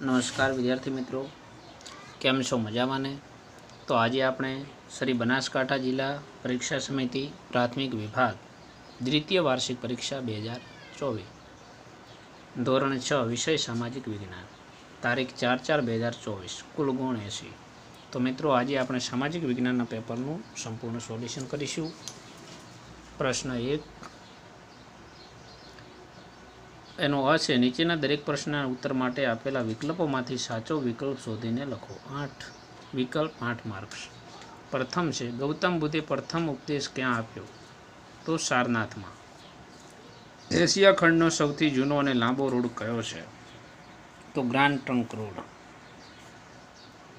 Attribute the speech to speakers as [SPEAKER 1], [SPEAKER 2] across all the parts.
[SPEAKER 1] નમસ્કાર વિદ્યાર્થી મિત્રો, કેમ છો મજામાં ને? તો આજે આપણે શ્રી બનાસકાંઠા જિલ્લા પરીક્ષા સમિતિ પ્રાથમિક વિભાગ દ્વિતીય વાર્ષિક પરીક્ષા બે હજાર ચોવીસ. ધોરણ છ, વિષય સામાજિક વિજ્ઞાન. તારીખ ચાર ચાર બે હજાર ચોવીસ, કુલ ગુણ એંસી તો મિત્રો, આજે આપણે સામાજિક વિજ્ઞાનના પેપરનું સંપૂર્ણ સોલ્યુશન કરીશું. પ્રશ્ન એક એનો અ નીચેના દરેક પ્રશ્નના ઉત્તર માટે આપેલા વિકલ્પોમાંથી સાચો વિકલ્પ શોધીને લખો. આઠ. વિકલ્પ આઠ માર્ક્સ. પ્રથમ છે, ગૌતમ બુદ્ધે પ્રથમ ઉપદેશ ક્યાં આપ્યો? તો સારનાથમાં. એશિયા ખંડનો સૌથી જૂનો અને લાંબો રોડ કયો છે? તો ગ્રાન્ડ ટ્રંક રોડ.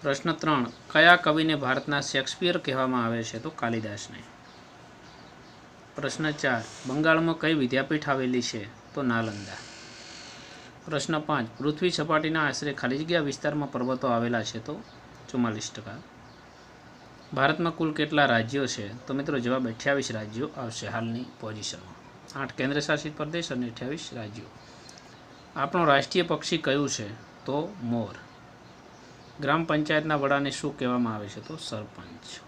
[SPEAKER 1] પ્રશ્ન ત્રણ, કયા કવિને ભારતના શેક્સપિયર કહેવામાં આવે છે? તો કાલિદાસને. પ્રશ્ન ચાર, બંગાળમાં કઈ વિદ્યાપીઠ આવેલી છે? તો નાલંદા. પ્રશ્ન પાંચ. પૃથ્વી સપાટીના આશરે ખાલી જગ્યા વિસ્તારમાં પર્વતો આવેલા છે તો ચુમ્માલીસ ટકા. ભારતમાં કુલ કેટલા રાજ્યો છે? તો મિત્રો જવાબ અઠ્યાવીસ રાજ્યો આવશે હાલની પોઝિશનમાં. આઠ કેન્દ્રશાસિત પ્રદેશ અને અઠ્યાવીસ રાજ્યો. આપણો રાષ્ટ્રીય પક્ષી કયું છે? તો મોર. ગ્રામ પંચાયતના વડાને શું કહેવામાં આવે છે? તો સરપંચ.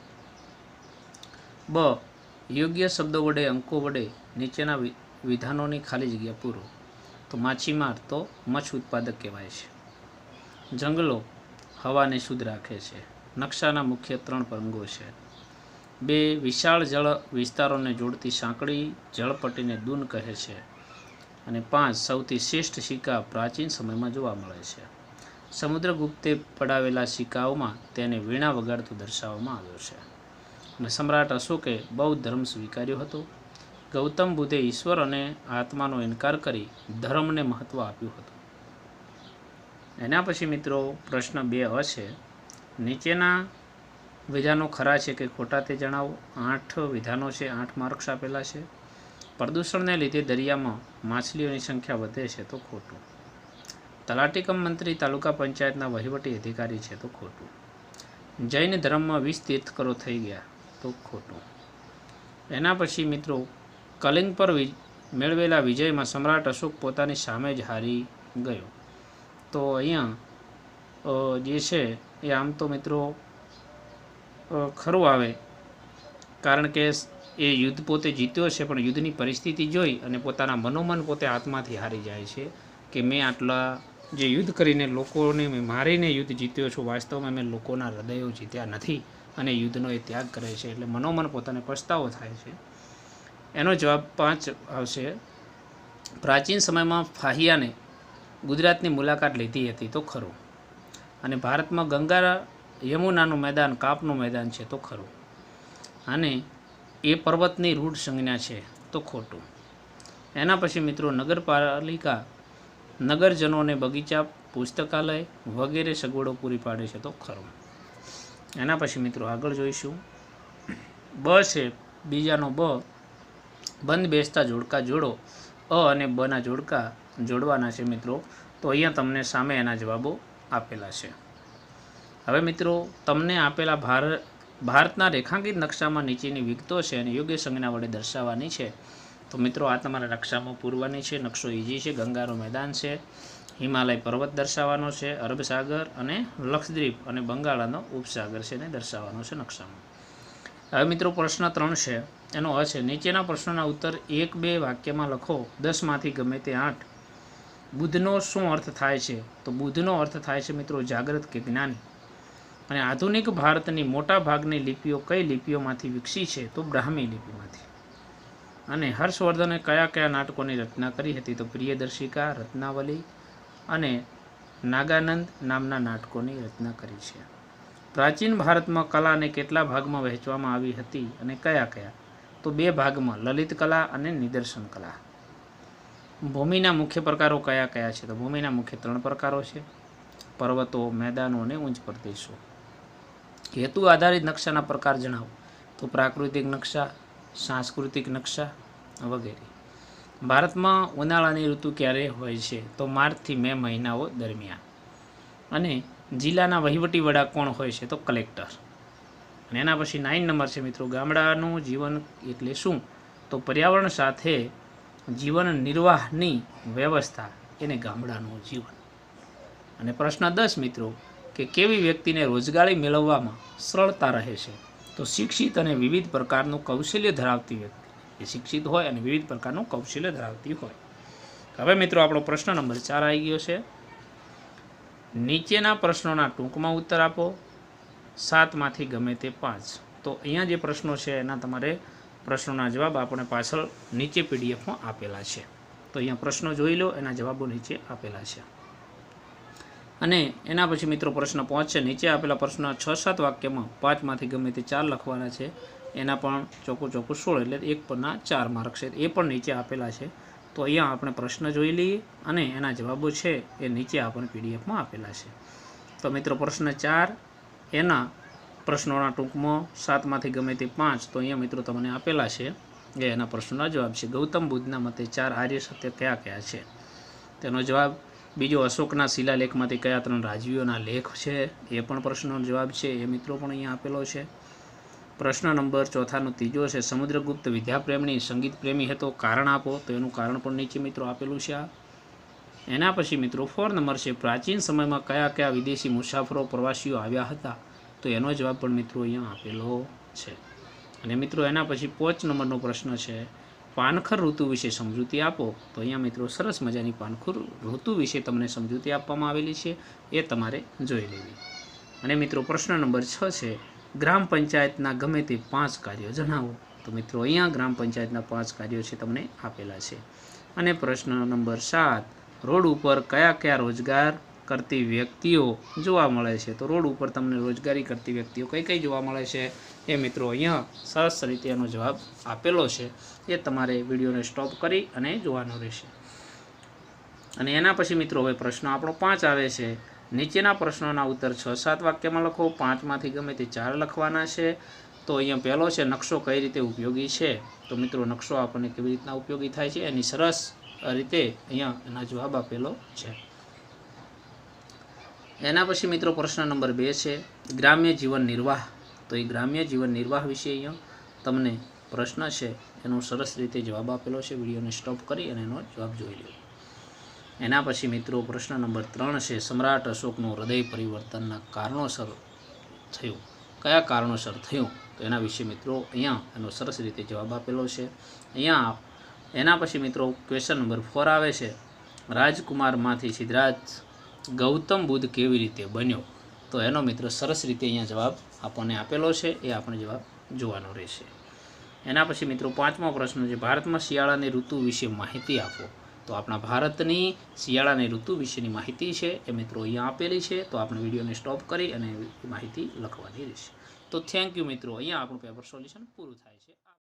[SPEAKER 1] બ. યોગ્ય શબ્દો વડે, અંકો વડે નીચેના વિધાનોની ખાલી જગ્યા પૂરો. તો માછીમાર તો મચ્છ ઉત્પાદક કહેવાય છે. જંગલો હવાને શુદ્ધ રાખે છે. નકશાના મુખ્ય ત્રણ પરંગો છે. બે, વિશાળ જળ વિસ્તારોને જોડતી સાંકડી જળપટ્ટીને દૂન કહે છે. અને પાંચ, સૌથી શ્રેષ્ઠ સિક્કા પ્રાચીન સમયમાં જોવા મળે છે. સમુદ્રગુપ્તે પડાવેલા સિક્કાઓમાં તેને વીણા વગાડતું દર્શાવવામાં આવ્યો છે. અને સમ્રાટ અશોકે બૌદ્ધ ધર્મ સ્વીકાર્યો હતો. ગૌતમ બુદ્ધે ઈશ્વર અને આત્માનો ઇનકાર કરી ધર્મને મહત્ત્વ આપ્યું હતું. એના પછી મિત્રો પ્રશ્ન બે છે. નીચેના વિધાનો ખરા છે કે ખોટા તે જણાવો? આઠ વિધાનો છે, આઠ માર્ક્સ આપેલા છે. પ્રદૂષણને લીધે દરિયામાં માછલીઓની સંખ્યા વધે છે તો ખોટું. તલાટીકમ મંત્રી તાલુકા પંચાયતના વહીવટી અધિકારી છે તો ખોટું. જૈન ધર્મમાં વીસ તીર્થકરો થઈ ગયા તો ખોટું. એના પછી મિત્રો કલિંગ પર મેળવેલા વિજયમાં સમ્રાટ અશોક પોતાની સામે જ હારી ગયો. તો અહીંયા જે છે એ આમ તો મિત્રો ખરું આવે. કારણ કે એ યુદ્ધ પોતે જીત્યો છે, પણ યુદ્ધની પરિસ્થિતિ જોઈ અને પોતાના મનોમન પોતે આત્માથી હારી જાય છે કે મેં આટલા, જે યુદ્ધ કરીને લોકોને મેં મારીને યુદ્ધ જીત્યો છું, વાસ્તવમાં મેં લોકોના હૃદયો જીત્યા નથી અને યુદ્ધનો એ ત્યાગ કરે છે. એટલે મનોમન પોતાને પછતાવો થાય છે. એનો જવાબ પાંચ આવશે. પ્રાચીન સમયમાં ફાહિયાને ગુજરાતની મુલાકાત લીધી હતી તો ખરું. અને ભારતમાં ગંગા યમુનાનું મેદાન, કાપનું મેદાન છે તો ખરું. અને એ પર્વતની રૂઢ સંજ્ઞા છે તો ખોટું. એના પછી મિત્રો નગરપાલિકા નગરજનોને બગીચા, પુસ્તકાલય વગેરે સગવડો પૂરી પાડે છે તો ખરું. એના પછી મિત્રો આગળ જોઈશું. બ છે, બીજાનો બ બંધ બેસતા જોડકા જોડો, અ અને બના જોડકા જોડવાના છે મિત્રો. તો અહીંયા તમને સામે એના જવાબો આપેલા છે. હવે મિત્રો, તમને આપેલા ભાર, ભારતના રેખાંકિત નકશામાં નીચેની વિગતો છે અને યોગ્ય સંજ્ઞા વડે દર્શાવવાની છે. તો મિત્રો, આ તમારા નકશામાં પૂરવાની છે, નકશો ઈજી છે ગંગાનું મેદાન છે, હિમાલય પર્વત દર્શાવવાનો છે, અરબ સાગર અને લક્ષદ્વીપ અને બંગાળાનો ઉપસાગર છે એને દર્શાવવાનો છે નકશામાં. હવે મિત્રો, પ્રશ્ન ત્રણ છે. એનો અ છે, નીચેના પ્રશ્નોના ઉત્તર એક બે વાક્યમાં લખો, દસમાંથી ગમે તે આઠ. બુદ્ધનો શું અર્થ થાય છે? તો બુદ્ધનો અર્થ થાય છે મિત્રો જાગૃત કે જ્ઞાની. અને આધુનિક ભારતની મોટા ભાગની લિપિઓ કઈ લિપિઓમાંથી વિકસી છે? તો બ્રાહ્મી લિપિમાંથી. અને હર્ષવર્ધને કયા કયા નાટકોની રચના કરી હતી? તો પ્રિયદર્શિકા, રત્નાવલી અને નાગાનંદ નામના નાટકોની રચના કરી છે. પ્રાચીન ભારતમાં કલાને કેટલા ભાગમાં વહેંચવામાં આવી હતી અને કયા કયા? તો બે ભાગમાં, લલિત કલા અને નિદર્શન કલા. ભૂમિના મુખ્ય પ્રકારો કયા કયા છે? તો ભૂમિના મુખ્ય ત્રણ પ્રકારો છે. પર્વતો, મેદાનો અને ઊંચ પ્રદેશો. હેતુ આધારિત નકશાના પ્રકાર જણાવો. તો પ્રાકૃતિક નકશા, સાંસ્કૃતિક નકશા વગેરે. ભારતમાં ઉનાળાની ઋતુ ક્યારે હોય છે? તો માર્ચથી મે મહિનાઓ દરમિયાન. અને જિલ્લાના વહીવટી વડા કોણ હોય છે? તો કલેક્ટર. અને એના પછી નાઇન નંબર છે મિત્રો, ગામડાનું જીવન એટલે શું? તો પર્યાવરણ સાથે જીવન નિર્વાહની વ્યવસ્થા, એને ગામડાનું જીવન. અને પ્રશ્ન દસ મિત્રો, કે કેવી વ્યક્તિને રોજગારી મેળવવામાં સરળતા રહે છે? તો શિક્ષિત અને વિવિધ પ્રકારનું કૌશલ્ય ધરાવતી વ્યક્તિ. એ શિક્ષિત હોય અને વિવિધ પ્રકારનું કૌશલ્ય ધરાવતી હોય. હવે મિત્રો, આપણો પ્રશ્ન નંબર ચાર આવી ગયો છે. નીચેના પ્રશ્નોના ટૂંકમાં ઉત્તર આપો. સાતમાંથી ગમે તે પાંચ. તો અહીંયા જે પ્રશ્નો છે, એના તમારે પ્રશ્નોના જવાબ આપણે પાછળ નીચે પીડીએફમાં આપેલા છે. તો અહીંયા પ્રશ્નો જોઈ લો, એના જવાબો નીચે આપેલા છે. અને એના પછી મિત્રો પ્રશ્ન પહોંચશે નીચે આપેલા પ્રશ્ન છ સાત વાક્યમાં પાંચમાંથી ગમે તે ચાર લખવાના છે. એના પણ ચોખ્ખું ચોખ્ખું સોળ, એટલે એક પરના ચાર માર્ક છે. એ પણ નીચે આપેલા છે. તો અહીંયા આપણે પ્રશ્ન જોઈ લઈએ અને એના જવાબો છે, એ નીચે આપણે પીડીએફમાં આપેલા છે. તો મિત્રો પ્રશ્ન ચાર એના પ્રશ્નોના ટૂંકમાં સાતમાંથી ગમે તે પાંચ, તો અહીંયા મિત્રો તમને આપેલા છે એ એના પ્રશ્નોના જવાબ છે. ગૌતમ બુદ્ધના મતે ચાર આર્ય સત્ય કયા કયા છે? તેનો જવાબ, બીજો અશોકના શિલાલેખમાંથી કયા ત્રણ રાજવીઓના લેખ છે? એ પણ પ્રશ્નનો જવાબ છે, એ મિત્રો પણ અહીંયા આપેલો છે. પ્રશ્ન નંબર ચોથાનો ત્રીજો છે, સમુદ્રગુપ્ત વિદ્યાપ્રેમની સંગીત પ્રેમી હતો કારણ આપો. તો એનું કારણ પણ નીચે મિત્રો આપેલું છે આ. એના પછી મિત્રો ફોર નંબર છે, પ્રાચીન સમયમાં કયા કયા વિદેશી મુસાફરો પ્રવાસીઓ આવ્યા હતા? તો એનો જવાબ પણ મિત્રો અહીંયા આપેલો છે. અને મિત્રો એના પછી પાંચ નંબરનો પ્રશ્ન છે, પાનખર ઋતુ વિશે સમજૂતી આપો? તો અહીંયા મિત્રો સરસ મજાની પાનખર ઋતુ વિશે તમને સમજૂતી આપવામાં આવેલી છે, એ તમારે જોઈ લેવી. અને મિત્રો પ્રશ્ન નંબર છ છે, ગ્રામ પંચાયતના ગમે તે પાંચ કાર્યો જણાવો. તો મિત્રો અહીંયા ગ્રામ પંચાયતના પાંચ કાર્યો છે, તમને આપેલા છે. અને પ્રશ્ન નંબર સાત રોડ ઉપર કયા કયા રોજગાર કરતી વ્યક્તિઓ જોવા મળે છે? તો રોડ ઉપર તમને રોજગારી કરતી વ્યક્તિઓ કઈ કઈ જોવા મળે છે? એ મિત્રો અહીંયા સરસ રીતે એનો જવાબ આપેલો છે. એ તમારે વિડીયોને સ્ટોપ કરી અને જોવાનો રહેશે. અને એના પછી મિત્રો હવે પ્રશ્ન આપણો પાંચ આવે છે. નીચેના પ્રશ્નોના ઉત્તર છ સાત વાક્યમાં લખો. પાંચમાંથી ગમે તે ચાર લખવાના છે. તો અહીંયા પહેલો છે, નકશો કઈ રીતે ઉપયોગી છે? તો મિત્રો નકશો આપણને કેવી રીતના ઉપયોગી થાય છે? એની સરસ રીતે અહીંયા એના જવાબ આપેલો છે. એના પછી મિત્રો પ્રશ્ન નંબર બે છે, ગ્રામ્ય જીવન નિર્વાહ. તો એ ગ્રામ્ય જીવન નિર્વાહ વિશે અહીંયા તમને પ્રશ્ન છે, એનો સરસ રીતે જવાબ આપેલો છે. વિડીયોને સ્ટોપ કરી અને એનો જવાબ જોઈ લો એના પછી મિત્રો પ્રશ્ન નંબર ત્રણ છે, સમ્રાટ અશોકનું હૃદય પરિવર્તનના કારણોસર થયું. કયા કારણોસર થયું? તો એના વિશે મિત્રો અહીંયા એનો સરસ રીતે જવાબ આપેલો છે. અહીંયા એના પછી મિત્રો ક્વેશ્ચન નંબર ફોર આવે છે. રાજકુમારમાંથી સિદ્ધરાજ, ગૌતમ બુદ્ધ કેવી રીતે બન્યો? તો એનો મિત્રો સરસ રીતે અહીંયા જવાબ આપણને આપેલો છે, એ આપણે જવાબ જોવાનો રહેશે. એના પછી મિત્રો પાંચમો પ્રશ્ન છે, ભારતમાં શિયાળાની ઋતુ વિશે માહિતી આપો. તો આપણા ભારતની શિયાળાની ઋતુ વિશેની માહિતી છે, એ મિત્રો અહીંયા આપેલી છે, તો આપણે વિડીયોને સ્ટોપ કરી અને માહિતી લખવાની રહેશે. તો થેન્ક યુ મિત્રો, અહીંયા આપણું પેપર સોલ્યુશન પૂરું થાય છે.